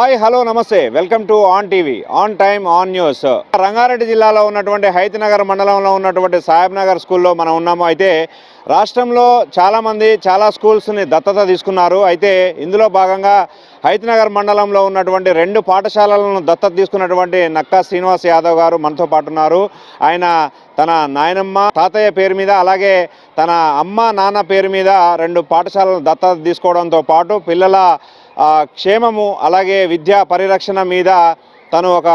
Hi hello నమస్తే. Welcome to on TV. On time on news. Rangareddy జిల్లాలో ఉన్నటువంటి హైతనగర్ మండలంలో ఉన్నటువంటి సాహెబ్ నగర్ స్కూల్లో మనం ఉన్నాము. అయితే రాష్ట్రంలో చాలామంది చాలా స్కూల్స్ని దత్తత తీసుకున్నారు. అయితే ఇందులో భాగంగా హైతనగర్ మండలంలో ఉన్నటువంటి రెండు పాఠశాలలను దత్తత తీసుకున్నటువంటి నక్కా శ్రీనివాస్ యాదవ్ గారు మనతో పాటు ఉన్నారు. ఆయన తన నాయనమ్మ తాతయ్య పేరు మీద అలాగే తన అమ్మ నాన్న పేరు మీద రెండు పాఠశాలను దత్తత తీసుకోవడంతో పాటు పిల్లల క్షేమము అలాగే విద్యా పరిరక్షణ మీద తను ఒక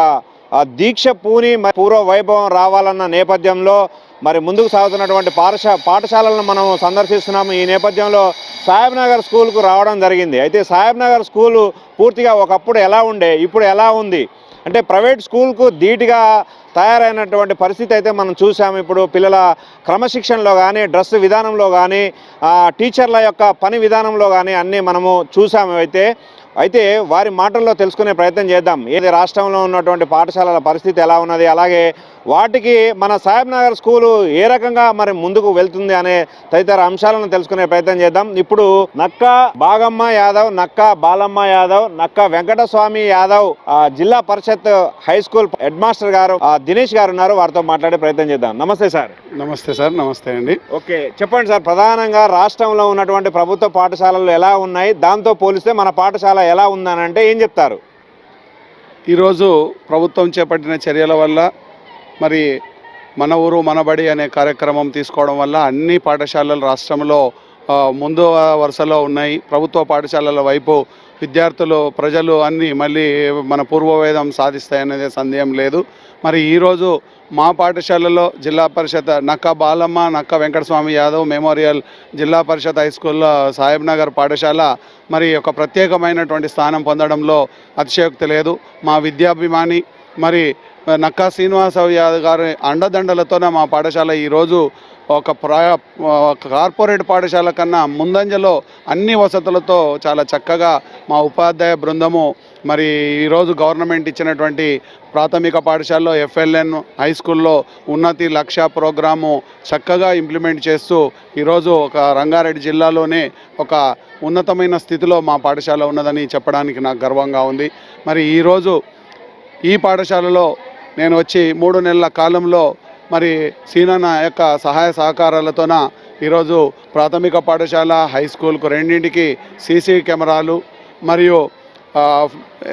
దీక్ష పూని పూర్వ వైభవం రావాలన్న నేపథ్యంలో మరి ముందుకు సాగుతున్నటువంటి పాఠశా పాఠశాలను మనం సందర్శిస్తున్నాము. ఈ నేపథ్యంలో సాహెబ్ నగర్ స్కూల్కు రావడం జరిగింది. అయితే సాహెబ్ నగర్ స్కూలు పూర్తిగా ఒకప్పుడు ఎలా ఉండే ఇప్పుడు ఎలా ఉంది? అంటే ప్రైవేట్ స్కూల్కు ధీటుగా తయారైనటువంటి పరిస్థితి అయితే మనం చూసాము ఇప్పుడు పిల్లల క్రమశిక్షణలో కానీ డ్రెస్ విధానంలో కానీ టీచర్ల యొక్క పని విధానంలో కానీ అన్నీ మనము చూసాము అయితే. అయితే వారి మాటల్లో తెలుసుకునే ప్రయత్నం చేద్దాం. ఏది రాష్ట్రంలో ఉన్నటువంటి పాఠశాలల పరిస్థితి ఎలా ఉన్నది? అలాగే వాటికి మన సాహెబ్ నగర్ స్కూలు ఏ రకంగా మరి ముందుకు వెళ్తుంది అనే తదితర అంశాలను తెలుసుకునే ప్రయత్నం చేద్దాం. ఇప్పుడు నక్క బాగమ్మ యాదవ్ నక్క Balamma Yadav Nakka Venkataswamy Yadav Zilla Parishad high school head master గారు ఆ, దినేష్ గారు ఉన్నారు. వారితో మాట్లాడే ప్రయత్నం చేద్దాం. నమస్తే సార్. నమస్తే సార్. నమస్తే అండి. ఓకే. చెప్పండి సార్. ప్రధానంగా రాష్ట్రంలో ఉన్నటువంటి ప్రభుత్వ పాఠశాలలు ఎలా ఉన్నాయి? దాంతో పోలిస్తే మన పాఠశాల ఎలా ఉందనంటే ఏం చెప్తారు? ఈరోజు ప్రభుత్వం చేపట్టిన చర్యల వల్ల మరి మన ఊరు మనబడి అనే కార్యక్రమం తీసుకోవడం వల్ల అన్ని పాఠశాలలు రాష్ట్రంలో ముందు వరుసలో ఉన్నాయి. ప్రభుత్వ పాఠశాలల వైపు విద్యార్థులు ప్రజలు అన్నీ మళ్ళీ మన పూర్వవేదం సాధిస్తాయనేది సందేహం లేదు. మరి ఈరోజు మా పాఠశాలలో జిల్లా పరిషత్ నక్క బాలమ్మ నక్క వెంకటస్వామి యాదవ్ మెమోరియల్ జిల్లా పరిషత్ హై స్కూల్లో సాహెబ్ నగర్ పాఠశాల మరి ఒక ప్రత్యేకమైనటువంటి స్థానం పొందడంలో అతిశయోక్తి లేదు. మా విద్యాభిమాని మరి నక్కా శ్రీనివాసరావు యాదవ్ గారి అండదండలతోనే మా పాఠశాల ఈరోజు ఒక ప్రా ఒక కార్పొరేట్ పాఠశాల కన్నా ముందంజలో అన్ని వసతులతో చాలా చక్కగా మా ఉపాధ్యాయ బృందము మరి ఈరోజు గవర్నమెంట్ ఇచ్చినటువంటి ప్రాథమిక పాఠశాలలో ఎఫ్ఎల్ఎన్ హై స్కూల్లో ఉన్నతి లక్ష్య ప్రోగ్రాము చక్కగా ఇంప్లిమెంట్ చేస్తూ ఈరోజు ఒక రంగారెడ్డి జిల్లాలోనే ఒక ఉన్నతమైన స్థితిలో మా పాఠశాల ఉన్నదని చెప్పడానికి నాకు గర్వంగా ఉంది. మరి ఈరోజు ఈ పాఠశాలలో నేను వచ్చి మూడు నెలల కాలంలో మరి సీనన్న యొక్క సహాయ సహకారాలతోన ఈరోజు ప్రాథమిక పాఠశాల హై స్కూల్కు రెండింటికి సీసీ కెమెరాలు మరియు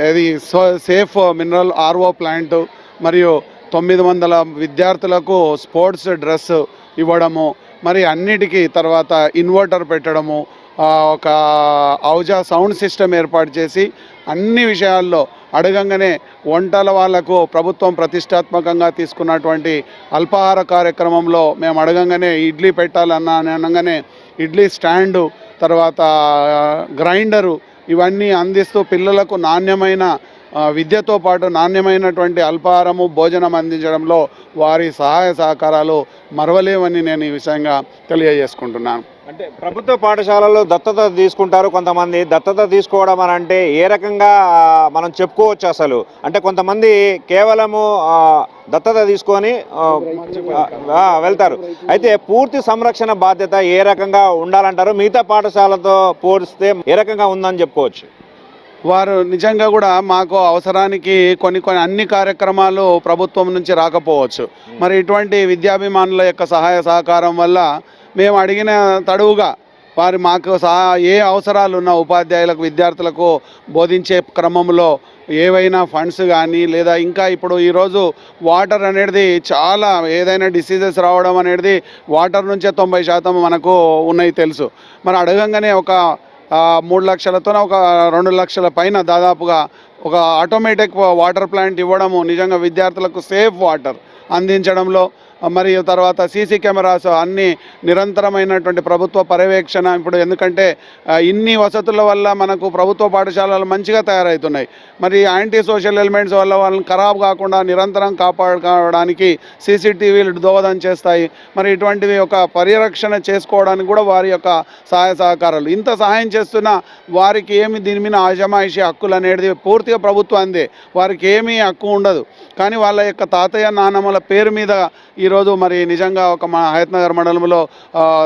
ఇది సో- సేఫ్ మినరల్ ఆర్ఓ ప్లాంట్ మరియు తొమ్మిది వందల విద్యార్థులకు స్పోర్ట్స్ డ్రెస్ ఇవ్వడము మరి అన్నిటికీ తర్వాత ఇన్వర్టర్ పెట్టడము ఒక ఔజా సౌండ్ సిస్టమ్ ఏర్పాటు చేసి అన్ని విషయాల్లో అడగంగానే వంటల వాళ్ళకు ప్రభుత్వం ప్రతిష్టాత్మకంగా తీసుకున్నటువంటి అల్పాహార కార్యక్రమంలో మేము అడగంగానే ఇడ్లీ పెట్టాలన్నా అనగానే ఇడ్లీ స్టాండు తర్వాత గ్రైండరు ఇవన్నీ అందిస్తూ పిల్లలకు నాణ్యమైన విద్యతో పాటు నాణ్యమైనటువంటి అల్పాహారము భోజనం అందించడంలో వారి సహాయ సహకారాలు మరవలేవని నేను ఈ విషయంగా తెలియజేసుకుంటున్నాను. అంటే ప్రభుత్వ పాఠశాలల్లో దత్తత తీసుకుంటారు కొంతమంది. దత్తత తీసుకోవడం అని అంటే ఏ రకంగా మనం చెప్పుకోవచ్చు అసలు. అంటే కొంతమంది కేవలము దత్తత తీసుకొని వెళ్తారు. అయితే పూర్తి సంరక్షణ బాధ్యత ఏ రకంగా ఉండాలంటారు? మిగతా పాఠశాలతో పోలిస్తే ఏ రకంగా ఉందని చెప్పుకోవచ్చు? వారు నిజంగా కూడా మాకు అవసరానికి కొన్ని కొన్ని అన్ని కార్యక్రమాలు ప్రభుత్వం నుంచి రాకపోవచ్చు. మరి ఇటువంటి విద్యాభిమానుల యొక్క సహాయ సహకారం వల్ల మేము అడిగిన తడువుగా వారి మాకు సా ఏ అవసరాలు ఉన్న ఉపాధ్యాయులకు విద్యార్థులకు బోధించే క్రమంలో ఏవైనా ఫండ్స్ కానీ లేదా ఇంకా ఇప్పుడు ఈరోజు వాటర్ అనేది చాలా ఏదైనా డిసీజెస్ రావడం అనేది వాటర్ నుంచే తొంభై శాతం మనకు ఉన్నాయి తెలుసు. మరి అడగంగానే ఒక మూడు లక్షలతో ఒక రెండు లక్షల పైన దాదాపుగా ఒక ఆటోమేటిక్ వాటర్ ప్లాంట్ ఇవ్వడము నిజంగా విద్యార్థులకు సేఫ్ వాటర్ అందించడంలో మరియు తర్వాత సీసీ కెమెరాస్ అన్ని నిరంతరమైనటువంటి ప్రభుత్వ పర్యవేక్షణ. ఇప్పుడు ఎందుకంటే ఇన్ని వసతుల వల్ల మనకు ప్రభుత్వ పాఠశాలలు మంచిగా తయారవుతున్నాయి మరి యాంటీ సోషల్ ఎలిమెంట్స్ వల్ల వాళ్ళని ఖరాబ్ కాకుండా నిరంతరం కాపాడుకోవడానికి సీసీటీవీలు దోహదం చేస్తాయి. మరి ఇటువంటివి ఒక పరిరక్షణ చేసుకోవడానికి కూడా వారి యొక్క సహాయ సహకారాలు. ఇంత సహాయం చేస్తున్న వారికి ఏమి దీని మీద ఆజమాయిషి హక్కులు అనేది పూర్తిగా ప్రభుత్వం అందే. వారికి ఏమీ హక్కు ఉండదు. కానీ వాళ్ళ యొక్క తాతయ్య నాన్నమ్మల పేరు మీద ఈ ఈరోజు మరి నిజంగా ఒక మా హయత్ నగర్ మండలంలో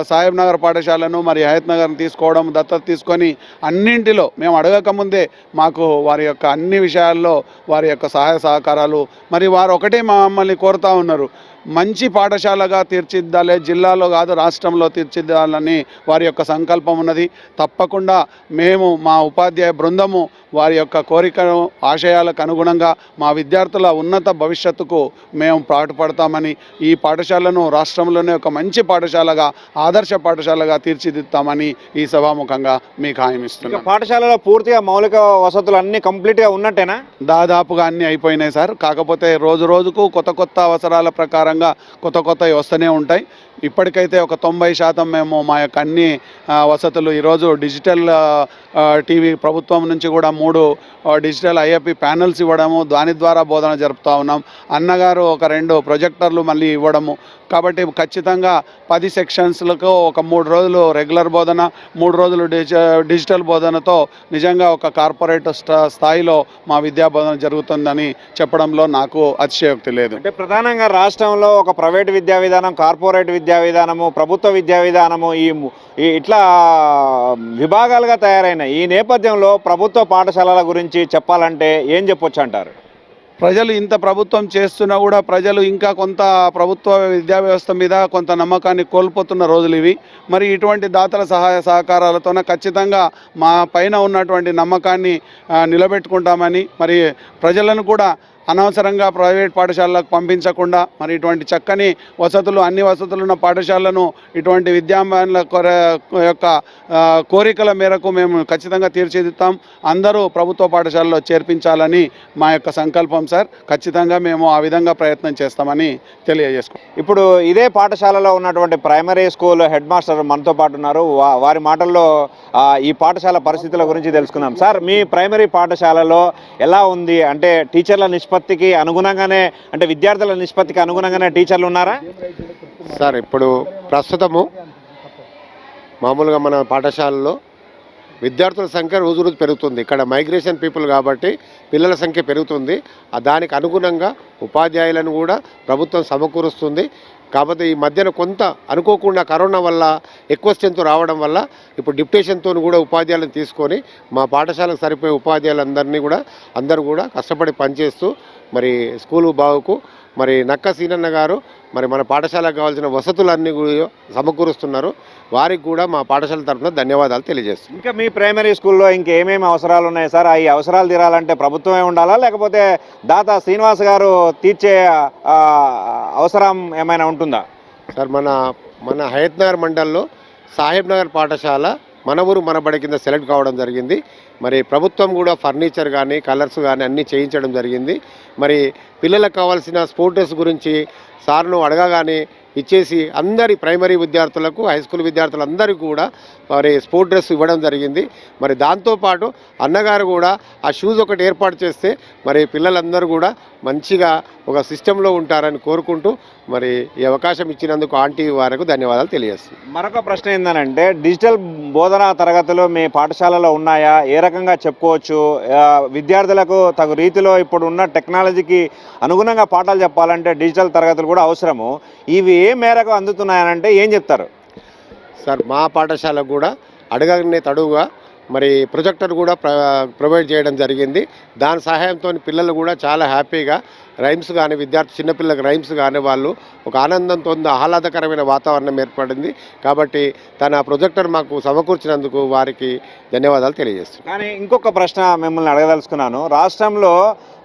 సాహెబ్ నగర్ పాఠశాలను మరి హయత్ నగర్ని తీసుకోవడం దత్తత తీసుకొని అన్నింటిలో మేము అడగకముందే మాకు వారి యొక్క అన్ని విషయాల్లో వారి యొక్క సహాయ సహకారాలు మరి వారు ఒకటే మమ్మల్ని కోరుతూ ఉన్నారు. మంచి పాఠశాలగా తీర్చిదిద్దాలి జిల్లాలో కాదు రాష్ట్రంలో తీర్చిదిద్దాలని వారి యొక్క సంకల్పం ఉన్నది. తప్పకుండా మేము మా ఉపాధ్యాయ బృందము వారి యొక్క కోరికను ఆశయాలకు అనుగుణంగా మా విద్యార్థుల ఉన్నత భవిష్యత్తుకు మేము పాటుపడతామని ఈ పాఠశాలను రాష్ట్రంలోనే ఒక మంచి పాఠశాలగా ఆదర్శ పాఠశాలగా తీర్చిదిద్దామని ఈ సభాముఖంగా మీకు హామీ ఇంకా ఇస్తున్నాం పాఠశాలలో పూర్తిగా మౌలిక వసతులు అన్ని కంప్లీట్గా ఉన్నట్టేనా? దాదాపుగా అన్నీ అయిపోయినాయి సార్. కాకపోతే రోజు రోజుకు కొత్త కొత్త అవసరాల ప్రకారంగా కొత్త కొత్తవి వస్తూనే ఉంటాయి. ఇప్పటికైతే ఒక తొంభై శాతం మేము మా యొక్క అన్ని వసతులు ఈరోజు డిజిటల్ టీవీ ప్రభుత్వం నుంచి కూడా మూడు డిజిటల్ ఐఎఫ్పి ప్యానల్స్ ఇవ్వడము దాని ద్వారా బోధన జరుపుతూ ఉన్నాం. అన్నగారు ఒక రెండు ప్రొజెక్టర్లు మళ్ళీ ఇవ్వడము. కాబట్టి ఖచ్చితంగా పది సెక్షన్స్లకు ఒక మూడు రోజులు రెగ్యులర్ బోధన మూడు రోజులు డిజిటల్ బోధనతో నిజంగా ఒక కార్పొరేట్ స్థాయిలో మా విద్యా బోధన జరుగుతుందని చెప్పడంలో నాకు అతిశయోక్తి లేదు. అంటే ప్రధానంగా రాష్ట్రంలో ఒక ప్రైవేట్ విద్యా విధానం కార్పొరేట్ విద్యా విధానము ప్రభుత్వ విద్యా విధానము ఈ ఇట్లా విభాగాలుగా తయారైనాయి. ఈ నేపథ్యంలో ప్రభుత్వ పాఠశాలల గురించి చెప్పాలంటే ఏం చెప్పొచ్చు అంటారు? ప్రజలు ఇంత ప్రభుత్వం చేస్తున్నా కూడా ప్రజలు ఇంకా కొంత ప్రభుత్వ విద్యా వ్యవస్థ మీద కొంత నమ్మకాన్ని కోల్పోతున్న రోజులు ఇవి. మరి ఇటువంటి దాతల సహాయ సహకారాలతోన ఖచ్చితంగా మా పైన ఉన్నటువంటి నమ్మకాన్ని నిలబెట్టుకుంటామని మరి ప్రజలను కూడా అనవసరంగా ప్రైవేట్ పాఠశాలలకు పంపించకుండా మరి ఇటువంటి చక్కని వసతులు అన్ని వసతులు ఉన్న పాఠశాలను ఇటువంటి విద్యామానుల కొర యొక్క కోరికల మేరకు మేము ఖచ్చితంగా తీర్చిదిద్దాం అందరూ ప్రభుత్వ పాఠశాలలో చేర్పించాలని మా యొక్క సంకల్పం సార్. ఖచ్చితంగా మేము ఆ విధంగా ప్రయత్నం చేస్తామని తెలియజేసుకుంటాం ఇప్పుడు ఇదే పాఠశాలలో ఉన్నటువంటి ప్రైమరీ స్కూల్ హెడ్ మాస్టర్ మనతో పాటు ఉన్నారు. వారి మాటల్లో ఈ పాఠశాల పరిస్థితుల గురించి తెలుసుకుందాం. సార్ మీ ప్రైమరీ పాఠశాలలో ఎలా ఉంది? అంటే టీచర్ల నిష్పత్తికి అనుగుణంగానే అంటే విద్యార్థుల నిష్పత్తికి అనుగుణంగానే టీచర్లు ఉన్నారా? సార్ ఇప్పుడు ప్రస్తుతము మామూలుగా మన పాఠశాలలో విద్యార్థుల సంఖ్య రోజు రోజు పెరుగుతుంది. ఇక్కడ మైగ్రేషన్ పీపుల్ కాబట్టి పిల్లల సంఖ్య పెరుగుతుంది. దానికి అనుగుణంగా ఉపాధ్యాయులను కూడా ప్రభుత్వం సమకూరుస్తుంది. కాకపోతే ఈ మధ్యన కొంత అనుకోకుండా కరోనా వల్ల ఎక్కువ స్ట్రెంత్ రావడం వల్ల ఇప్పుడు డిప్యుటేషన్తో కూడా ఉపాధ్యాయులను తీసుకొని మా పాఠశాలకు సరిపోయే ఉపాధ్యాయులందరినీ కూడా అందరూ కూడా కష్టపడి పనిచేస్తూ మరి స్కూలు బాగుకు మరి నక్క సీనన్న గారు మరి మన పాఠశాలకు కావాల్సిన వసతులన్నీ కూడా సమకూరుస్తున్నారు. వారికి కూడా మా పాఠశాల తరఫున ధన్యవాదాలు తెలియజేస్తున్నాం. ఇంకా మీ ప్రైమరీ స్కూల్లో ఇంకేమేమి అవసరాలు ఉన్నాయి సార్? ఈ అవసరాలు తీరాలంటే ప్రభుత్వమే ఉండాలా? లేకపోతే దాత శ్రీనివాస్ గారు తీర్చే అవసరం ఏమైనా ఉంటుందా? సార్ మన మన హయత్ నగర్ మండల్లో సాహెబ్ నగర్ పాఠశాల మన ఊరు మనబడి కింద సెలెక్ట్ కావడం జరిగింది. మరి ప్రభుత్వం కూడా ఫర్నిచర్ కానీ కలర్స్ కానీ అన్నీ చేయించడం జరిగింది. మరి పిల్లలకు కావాల్సిన స్పోర్ట్స్ గురించి సార్ను అడగగానే ఇచ్చేసి అందరి ప్రైమరీ విద్యార్థులకు హై స్కూల్ విద్యార్థులందరికీ కూడా మరి స్పోర్ట్ డ్రెస్ ఇవ్వడం జరిగింది. మరి దాంతోపాటు అన్నగారు కూడా ఆ షూస్ ఒకటి ఏర్పాటు చేస్తే మరి పిల్లలందరూ కూడా మంచిగా ఒక సిస్టంలో ఉంటారని కోరుకుంటూ మరి ఈ అవకాశం ఇచ్చినందుకు ఆంటీ వారికి ధన్యవాదాలు తెలియజేస్తుంది మరొక ప్రశ్న ఏంటంటే డిజిటల్ బోధనా తరగతులు మీ పాఠశాలలో ఉన్నాయా? ఏ రకంగా చెప్పుకోవచ్చు? విద్యార్థులకు తగు రీతిలో ఇప్పుడు ఉన్న టెక్నాలజీకి అనుగుణంగా పాఠాలు చెప్పాలంటే డిజిటల్ తరగతులు కూడా అవసరము. ఇవి ఏ మేరకు అందుతున్నాయనంటే ఏం చెప్తారు? సార్ మా పాఠశాలకు కూడా అడగనే తడువుగా మరి ప్రొజెక్టర్ కూడా ప్ర ప్రొవైడ్ చేయడం జరిగింది. దాని సహాయంతో పిల్లలు కూడా చాలా హ్యాపీగా రైమ్స్ కానీ విద్యార్థి చిన్నపిల్లలకు రైమ్స్ కానీ వాళ్ళు ఒక ఆనందంతో ఆహ్లాదకరమైన వాతావరణం ఏర్పడింది. కాబట్టి తన ప్రొజెక్టర్ మాకు సమకూర్చినందుకు వారికి ధన్యవాదాలు తెలియజేస్తున్నాను కానీ ఇంకొక ప్రశ్న మిమ్మల్ని అడగదలుచుకున్నాను. రాష్ట్రంలో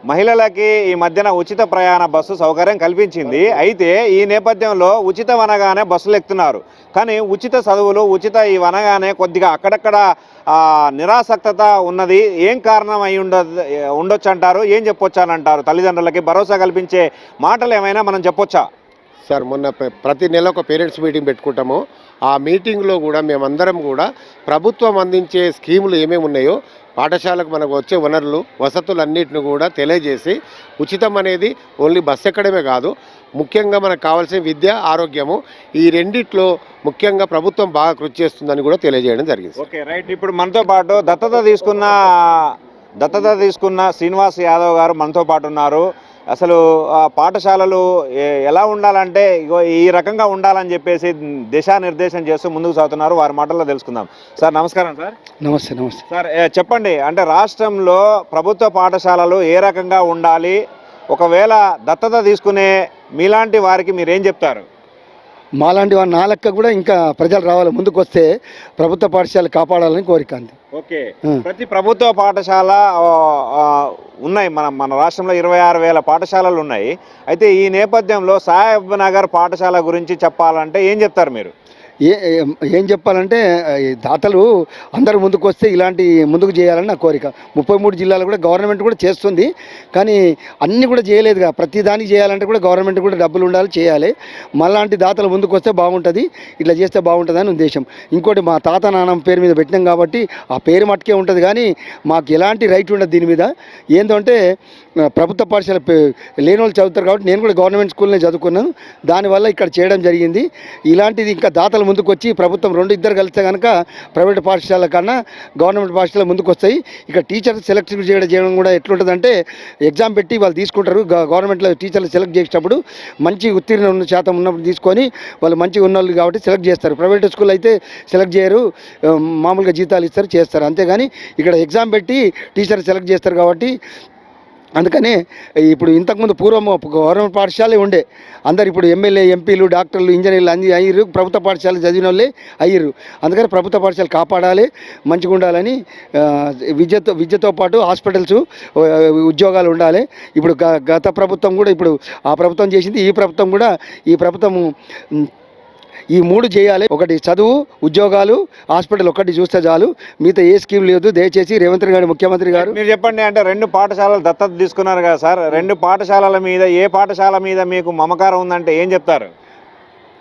మహిళలకి ఈ మధ్యన ఉచిత ప్రయాణ బస్సు సౌకర్యం కల్పించింది. అయితే ఈ నేపథ్యంలో ఉచితం అనగానే బస్సులు ఎక్కుతున్నారు. కానీ ఉచిత చదువులు ఉచిత ఈ అనగానే కొద్దిగా అక్కడక్కడ నిరాసక్తత ఉన్నది. ఏం కారణం అయి ఉండ ఉండొచ్చు అంటారు ఏం చెప్పొచ్చానంటారు? తల్లిదండ్రులకి భరోసా కల్పించే మాటలు ఏమైనా మనం చెప్పొచ్చా? సార్ మొన్న ప్ర- ప్రతి నెల ఒక పేరెంట్స్ మీటింగ్ పెట్టుకుంటాము. ఆ మీటింగ్లో కూడా మేమందరం కూడా ప్రభుత్వం అందించే స్కీములు ఏమేమి ఉన్నాయో పాఠశాలకు మనకు వచ్చే వనరులు వసతులన్నిటిని కూడా తెలియజేసి ఉచితం అనేది ఓన్లీ బస్ ఎక్కడమే కాదు ముఖ్యంగా మనకు కావాల్సిన విద్య ఆరోగ్యము ఈ రెండిట్లో ముఖ్యంగా ప్రభుత్వం బాగా కృషి చేస్తుందని కూడా తెలియజేయడం జరిగింది. Okay right. ఇప్పుడు మనతో పాటు దత్తత తీసుకున్న దత్తత తీసుకున్న శ్రీనివాస్ యాదవ్ గారు మనతో పాటు ఉన్నారు. అసలు ఆ పాఠశాలలు ఎలా ఉండాలంటే ఇగో ఈ రకంగా ఉండాలని చెప్పేసి దిశానిర్దేశం చేస్తూ ముందుకు సాగుతున్నారు. వారి మాటల్లో తెలుసుకుందాం. సార్ నమస్కారం సార్. నమస్తే నమస్తే. సార్ చెప్పండి. అంటే రాష్ట్రంలో ప్రభుత్వ పాఠశాలలు ఏ రకంగా ఉండాలి? ఒకవేళ దత్తత తీసుకునే మీలాంటి వారికి మీరేం చెప్తారు? మాలాంటి వారి నా లెక్క కూడా ఇంకా ప్రజలు రావాలి ముందుకు వస్తే ప్రభుత్వ పాఠశాల కాపాడాలని కోరిక అంది. ఓకే. ప్రతి ప్రభుత్వ పాఠశాల ఉన్నాయి మన మన రాష్ట్రంలో ఇరవై ఆరు వేల పాఠశాలలు ఉన్నాయి. అయితే ఈ నేపథ్యంలో సాహెబ్ నగర్ పాఠశాల గురించి చెప్పాలంటే ఏం చెప్తారు మీరు? ఏ ఏం చెప్పాలంటే దాతలు అందరు ముందుకు వస్తే ఇలాంటి ముందుకు చేయాలని నా కోరిక. ముప్పై మూడు జిల్లాలు కూడా గవర్నమెంట్ కూడా చేస్తుంది. కానీ అన్నీ కూడా చేయలేదుగా. ప్రతి దానికి చేయాలంటే కూడా గవర్నమెంట్ కూడా డబ్బులు ఉండాలి చేయాలి. మళ్ళాంటి దాతలు ముందుకు వస్తే బాగుంటుంది. ఇట్లా చేస్తే బాగుంటుంది అని ఉద్దేశం. ఇంకోటి మా తాత నాన్నమ్మ పేరు మీద పెట్టినాం కాబట్టి ఆ పేరు మట్టుకే ఉంటుంది. కానీ మాకు ఎలాంటి రైట్ ఉండదు దీని మీద. ఏంటంటే ప్రభుత్వ పాఠశాల పే- లేని వాళ్ళు చదువుతారు కాబట్టి నేను కూడా గవర్నమెంట్ స్కూల్నే చదువుకున్నాను. దానివల్ల ఇక్కడ చేయడం జరిగింది. ఇలాంటిది ఇంకా దాతలు ముందుకు వచ్చి ప్రభుత్వం రెండు ఇద్దరు కలిస్తే కనుక ప్రైవేట్ పాఠశాల కన్నా గవర్నమెంట్ పాఠశాల ముందుకు వస్తాయి ఇక్కడ టీచర్స్ సెలెక్ట్ చేయడం చేయడం కూడా ఎట్లుంటుందంటే ఎగ్జామ్ పెట్టి వాళ్ళు తీసుకుంటారు. గవర్నమెంట్లో టీచర్లు సెలెక్ట్ చేసేటప్పుడు మంచి ఉత్తీర్ణ ఉన్న శాతం ఉన్నప్పుడు తీసుకొని వాళ్ళు మంచిగా ఉన్న వాళ్ళు కాబట్టి సెలెక్ట్ చేస్తారు. ప్రైవేట్ స్కూల్ అయితే సెలెక్ట్ చేయరు. మామూలుగా జీతాలు ఇస్తారు చేస్తారు. అంతేగాని ఇక్కడ ఎగ్జామ్ పెట్టి టీచర్ సెలెక్ట్ చేస్తారు కాబట్టి అందుకనే ఇప్పుడు ఇంతకుముందు పూర్వం గవర్నమెంట్ పాఠశాలే ఉండే. అందరు ఇప్పుడు ఎమ్మెల్యే ఎంపీలు డాక్టర్లు ఇంజనీర్లు అన్ని అయ్యారు ప్రభుత్వ పాఠశాల చదివిన వాళ్ళే అయ్యారు అందుకని ప్రభుత్వ పాఠశాల కాపాడాలి మంచిగా ఉండాలని విద్యతో విద్యతో పాటు హాస్పిటల్స్ ఉద్యోగాలు ఉండాలి. ఇప్పుడు గ- గత ప్రభుత్వం కూడా ఇప్పుడు ఆ ప్రభుత్వం చేసింది ఈ ప్రభుత్వం కూడా ఈ ప్రభుత్వం ఈ మూడు చేయాలి. ఒకటి చదువు ఉద్యోగాలు హాస్పిటల్ ఒక్కటి చూస్తే చాలు. మిగతా ఏ స్కీమ్ లేదు. దయచేసి రేవంత్ గారు ముఖ్యమంత్రి గారు. మీరు చెప్పండి అంటే రెండు పాఠశాలలు దత్తత తీసుకున్నారు కదా సార్. రెండు పాఠశాలల మీద ఏ పాఠశాల మీద మీకు మమకారం ఉందంటే ఏం చెప్తారు?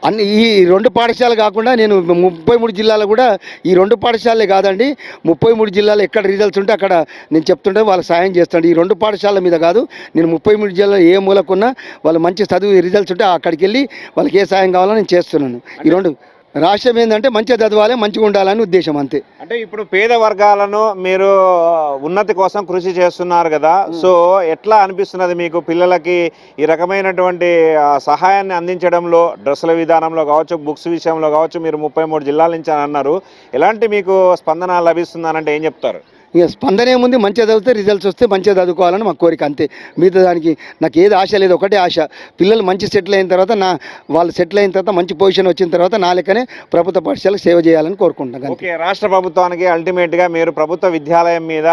అన్ని ఈ రెండు పాఠశాలలు కాకుండా నేను ముప్పై మూడు జిల్లాలు కూడా ఈ రెండు పాఠశాలలే కాదండి. ముప్పై మూడు జిల్లాలు ఎక్కడ రిజల్ట్స్ ఉంటే అక్కడ నేను చెప్తుంటే వాళ్ళకి సాయం చేస్తాను ఈ రెండు పాఠశాలల మీద కాదు నేను ముప్పై మూడు జిల్లాలో ఏ మూలకున్నా వాళ్ళు మంచి చదువు రిజల్ట్స్ ఉంటే అక్కడికి వెళ్ళి వాళ్ళకి ఏ సాయం కావాలో నేను చేస్తున్నాను. ఈ రెండు రాష్ట్రం ఏంటంటే మంచిగా చదవాలి మంచిగా ఉండాలని ఉద్దేశం అంతే. అంటే ఇప్పుడు పేద వర్గాలను మీరు ఉన్నతి కోసం కృషి చేస్తున్నారు కదా. సో ఎట్లా అనిపిస్తున్నది మీకు? పిల్లలకి ఈ రకమైనటువంటి సహాయాన్ని అందించడంలో డ్రెస్సుల విధానంలో కావచ్చు బుక్స్ విషయంలో కావచ్చు మీరు ముప్పై మూడు జిల్లాల నుంచి అని అన్నారు. ఎలాంటి మీకు స్పందన లభిస్తుందనంటే ఏం చెప్తారు? ఇక స్పందన ఏముంది? మంచిగా చదివితే రిజల్ట్స్ వస్తే మంచిగా చదువుకోవాలని మా కోరిక అంతే. మిగతా దానికి నాకు ఏది ఆశ లేదు ఒకటే ఆశ. పిల్లలు మంచి సెటిల్ అయిన తర్వాత నా వాళ్ళు సెటిల్ అయిన తర్వాత మంచి పొజిషన్ వచ్చిన తర్వాత నా లెక్కనే ప్రభుత్వ పాఠశాలకు సేవ చేయాలని కోరుకుంటున్నాను అంతే. ఓకే రాష్ట్ర ప్రభుత్వానికి అల్టిమేట్గా మీరు ప్రభుత్వ విద్యాలయం మీద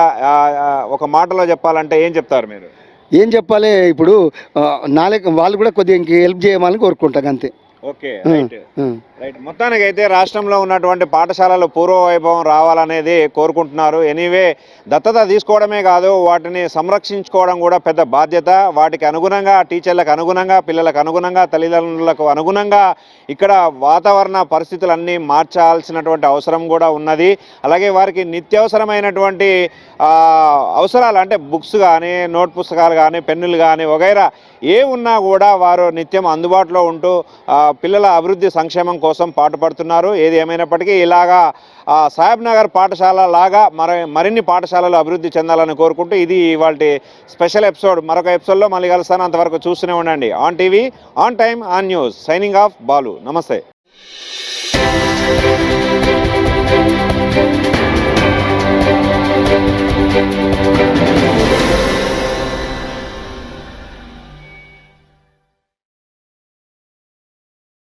ఒక మాటలో చెప్పాలంటే ఏం చెప్తారు మీరు? ఏం చెప్పాలి? ఇప్పుడు ఆ, నా లెక్క వాళ్ళు కూడా కొద్దిగా ఇంక హెల్ప్ చేయమని కోరుకుంటాను అంతే. Okay right. మొత్తానికి అయితే రాష్ట్రంలో ఉన్నటువంటి పాఠశాలలు పూర్వ వైభవం రావాలనేది కోరుకుంటున్నారు. ఎనీవే దత్తత తీసుకోవడమే కాదు వాటిని సంరక్షించుకోవడం కూడా పెద్ద బాధ్యత. వాటికి అనుగుణంగా టీచర్లకు అనుగుణంగా పిల్లలకు అనుగుణంగా తల్లిదండ్రులకు అనుగుణంగా ఇక్కడ వాతావరణ పరిస్థితులన్నీ మార్చాల్సినటువంటి అవసరం కూడా ఉన్నది. అలాగే వారికి నిత్యవసరమైనటువంటి అవసరాలు అంటే బుక్స్ కానీ నోట్ పుస్తకాలు కానీ పెన్నులు కానీ వగైరా ఏ ఉన్నా కూడా వారు నిత్యం అందుబాటులో ఉంటూ పిల్లల అభివృద్ధి సంక్షేమం కోసం పాటుపడుతున్నారు. ఏది ఏమైనప్పటికీ ఇలాగా సాహెబ్ నగర్ పాఠశాల లాగా మరి మరిన్ని పాఠశాలలు అభివృద్ధి చెందాలని కోరుకుంటూ ఇది ఇవాళ స్పెషల్ ఎపిసోడ్. మరొక ఎపిసోడ్లో మళ్ళీ కలుస్తాను. అంతవరకు చూస్తూనే ఉండండి. On TV on time on news. Signing off Balu. నమస్తే. Thank